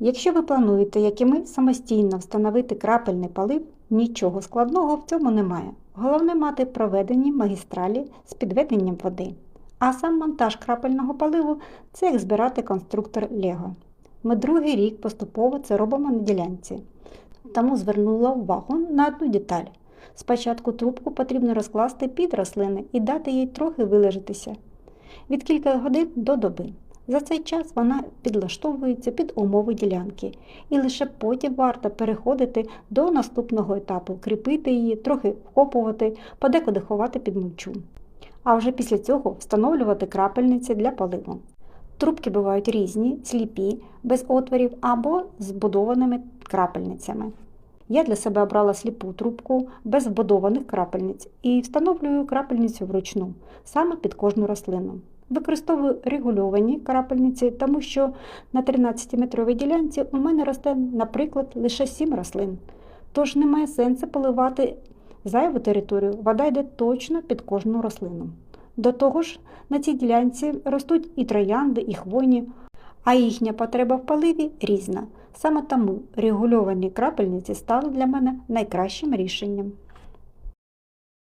Якщо ви плануєте, як і ми, самостійно встановити крапельний полив, нічого складного в цьому немає. Головне мати проведені магістралі з підведенням води. А сам монтаж крапельного поливу це як збирати конструктор Лего. Ми другий рік поступово це робимо на ділянці. Тому звернула увагу на одну деталь. Спочатку трубку потрібно розкласти під рослини і дати їй трохи вилежатися від кілька годин до доби. За цей час вона підлаштовується під умови ділянки, і лише потім варто переходити до наступного етапу, кріпити її, трохи вкопувати, подекуди ховати під мульчу. А вже після цього встановлювати крапельниці для поливу. Трубки бувають різні, сліпі, без отворів або з вбудованими крапельницями. Я для себе обрала сліпу трубку без вбудованих крапельниць і встановлюю крапельницю вручну, саме під кожну рослину. Використовую регульовані крапельниці, тому що на 13-метровій ділянці у мене росте, наприклад, лише 7 рослин. Тож немає сенсу поливати зайву територію, вода йде точно під кожну рослину. До того ж, на цій ділянці ростуть і троянди, і хвойні, а їхня потреба в поливі різна. Саме тому регульовані крапельниці стали для мене найкращим рішенням.